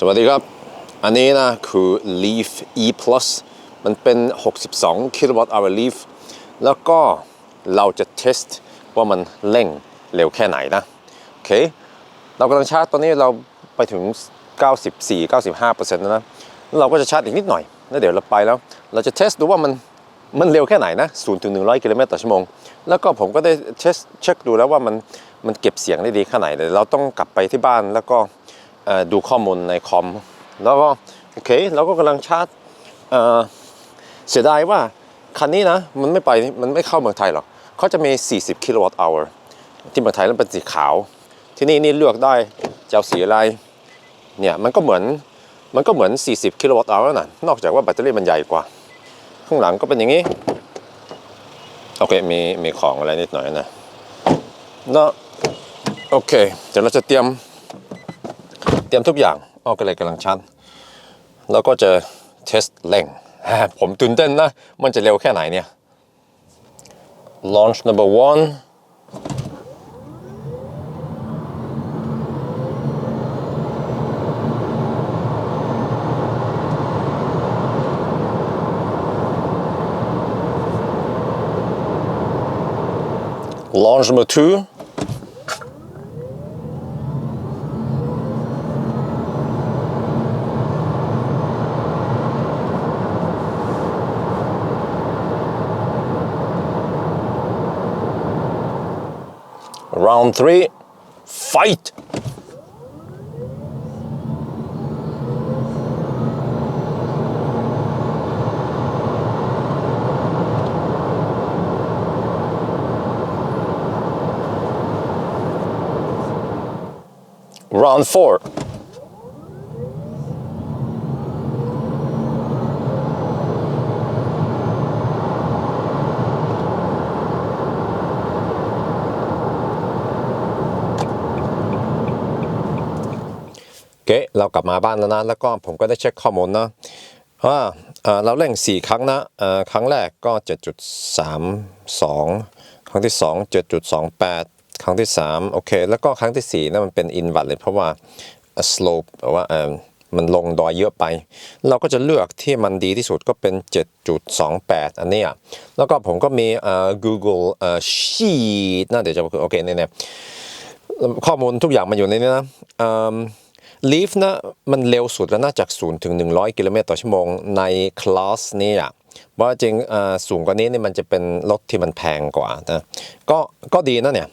สวัสดีครับ อันนี้นะคือ Leaf E Plus มันเป็น 62 kWh Leaf แล้วก็เราจะเทสว่ามันเร่งเร็วแค่ไหนนะ โอเค เรากำลังชาร์จตอนนี้เราไปถึง 94 95%แล้วนะแล้วเราก็จะชาร์จอีกนิดหน่อย แล้วเดี๋ยวเราไปแล้ว เราจะเทสดูว่ามันมันเร็วแค่ไหนนะ0ถึง100 กิโลเมตรต่อชั่วโมง แล้วก็ผมก็ได้เทสเช็คดูแล้วว่ามันมันเก็บเสียงได้ดีแค่ไหนเดี๋ยวเราต้องกลับไปที่บ้านแล้วก็ ดูข้อมูลในคอม แล้วก็โอเคเราก็กำลังชาร์จเสียดายว่าคันนี้นะมันไม่ไปมันไม่เข้าเมืองไทยหรอกเขาจะมี 40 กิโลวัตต์ hour ที่เมืองไทยแล้วเป็นสีขาว ที่นี่นี่เลือกได้จะเอาสีอะไรเนี่ยมันก็เหมือนมันก็เหมือน 40 กิโลวัตต์ hour นะนอกจากว่าแบตเตอรี่มันใหญ่กว่า ข้างหลังก็เป็นอย่างนี้ โอเคมีมีของอะไรนิดหน่อยนะเนาะโอเค เดี๋ยวเราจะเตรียม รียมทุกอย่างออกเลยกำลังชันแล้วก็จะเทสเร่งผมตื่นเต้นนะ มันจะเร็วแค่ไหนเนี่ย launch number one launch number two round three fight. Round four เคเรากลับมาบ้านแล้วนะ แล้วก็ผมก็ได้เช็คข้อมูลนะว่าเราเร่ง 4 ครั้งนะครั้งแรกก็ 7.32 ครั้งที่ 2 7.28 ครั้งที่ 3 โอเค แล้วก็ครั้งที่ 4นั่นมันเป็น invalid เพราะว่า slope แปว่ามันลงดอยเยอะไป เราก็จะเลือกที่มันดีที่สุดก็เป็น 7.28 อันนี้แล้วก็ผมก็มีเอ่อ Google เอ่อ Sheet นะเดี๋ยวจะโอเคเนี่ยข้อมูลทุกอย่างมันอยู่ในนี้นะ ลีฟนะมันเร็วสุดแล้วนะจาก0ถึง 100 กิโลเมตรต่อชั่วโมงในคลาสนี้อะเพราะจริงอ่อสูงกว่านี้นี่มันจะเป็นรถที่มันแพงกว่านะก็ก็ดีนะเนี่ย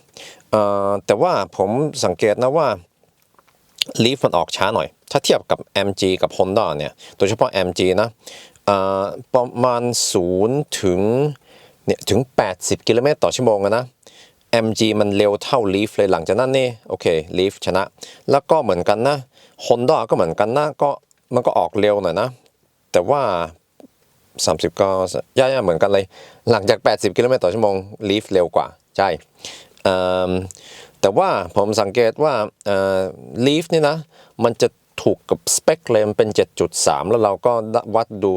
แต่ว่าผมสังเกตนะว่าลีฟมันออกช้าหน่อย ถ้าเทียบกับ MG กับ Honda เนี่ยโดยเฉพาะ MG นะประมาณ 0 ถึงเนี่ยถึง 80 กิโลเมตรต่อชั่วโมงนะ MG มันเร็วเท่า Leaf เลยหลังจากนั้นนี่โอเค Leaf ชนะ แล้วก็เหมือนกันนะ Honda ก็เหมือนกันนะก็มันก็ออกเร็วหน่อยนะ แต่ว่า 30 ก็ย่าๆเหมือนกันเลย หลังจาก 80 กิโลเมตรต่อชั่วโมง Leaf เร็วกว่า ใช่แต่ว่าผมสังเกตว่าเอ่อ Leaf นี่นะ มันจะถูกกับสเปคเลยมันเป็น 7.3 แล้วเราก็วัดดู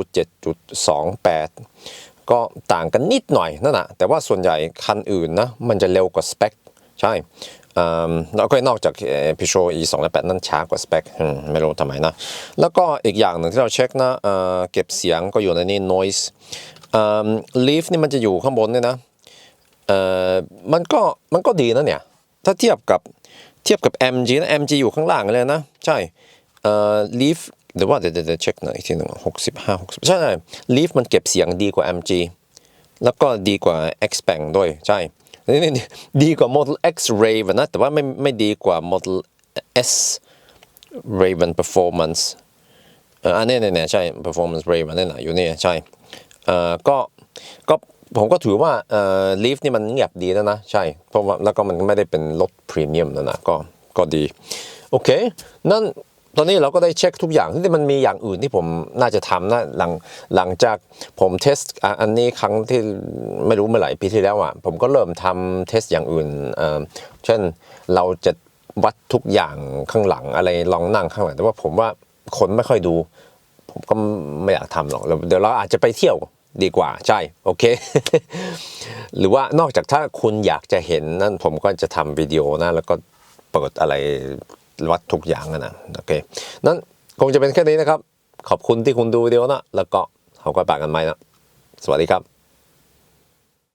7.28 ก็ต่างกันนิดหน่อยนั่นแหะแต่ว่าส่วนใหญ่คันอื่นนะมันจะเร็วกว่าสเปคใช่เอิ่มแล้วก็นอกจากพิโช e 2 8นั่นช้ากว่าสเปคไม่รู้ทำไมนะ แล้วก็อีกอย่างหนึ่งที่เราเช็คนะเเก็บเสียงก็อยู่ในนี้ noise เอ่อ leaf นี่มันจะอยู่ข้างบนเนี่ยนะเอ่อมันก็มันก็ดีนะเนี่ย ถ้าเทียบกับเทียบกับ MG นะ MG อยู่ข้างล่างเลยนะ ใช่เอ่อ Leaf เดี๋ยวว่าเดี๋ยวเดี๋ยวเช็คหน่อยอีกทีหนึ่งหกสิบห้าหกสิบใช่ Leaf มันเก็บเสียงดีกว่า MG แล้วก็ดีกว่า Xpeng ด้วยใช่นี่นี่ดีกว่า Model X Raven นะแต่ว่าไม่ไม่ดีกว่า Model S Raven Performance เอ่ออันนี้เนี่ยใช่ performance rate มันนี่นะอยู่นี่ใช่เอ่อก็ก็ผมก็ถือว่าเอ่อ leaf นี่มันเงียบดีแล้วนะใช่เพราะว่าแล้วก็มันไม่ได้เป็นรถพรีเมียมนะนะก็ก็ดี โอเค นั่น ตอนนี้เราก็ได้เช็คทุกอย่างที่มันมีอย่างอื่นที่ผมน่าจะทำนะหลังหลังจากผมเทสอบอันนี้ครั้งที่ไม่รู้เมื่อไหร่ปีที่แล้วอะผมก็เริ่มทำเทสอย่างอื่นเอ่อเช่นเราจะวัดทุกอย่างข้างหลังอะไรลองนั่งข้างหลังแต่ว่าผมว่าคนไม่ค่อยดู ผมก็ไม่อยากทำหรอกเดี๋ยวเราอาจจะไปเที่ยวดีกว่าใช่โอเค หรือว่านอกจากถ้าคุณอยากจะเห็นนั่นผมก็จะทำวิดีโอนะแล้วก็เปิดอะไร วัดทุกอย่างอะนะโอเคนั้นคงจะเป็นแค่นี้นะครับ ขอบคุณที่คุณดูวิดีโอนะ แล้วก็เขาก็ปากกันไหมนะ สวัสดีครับ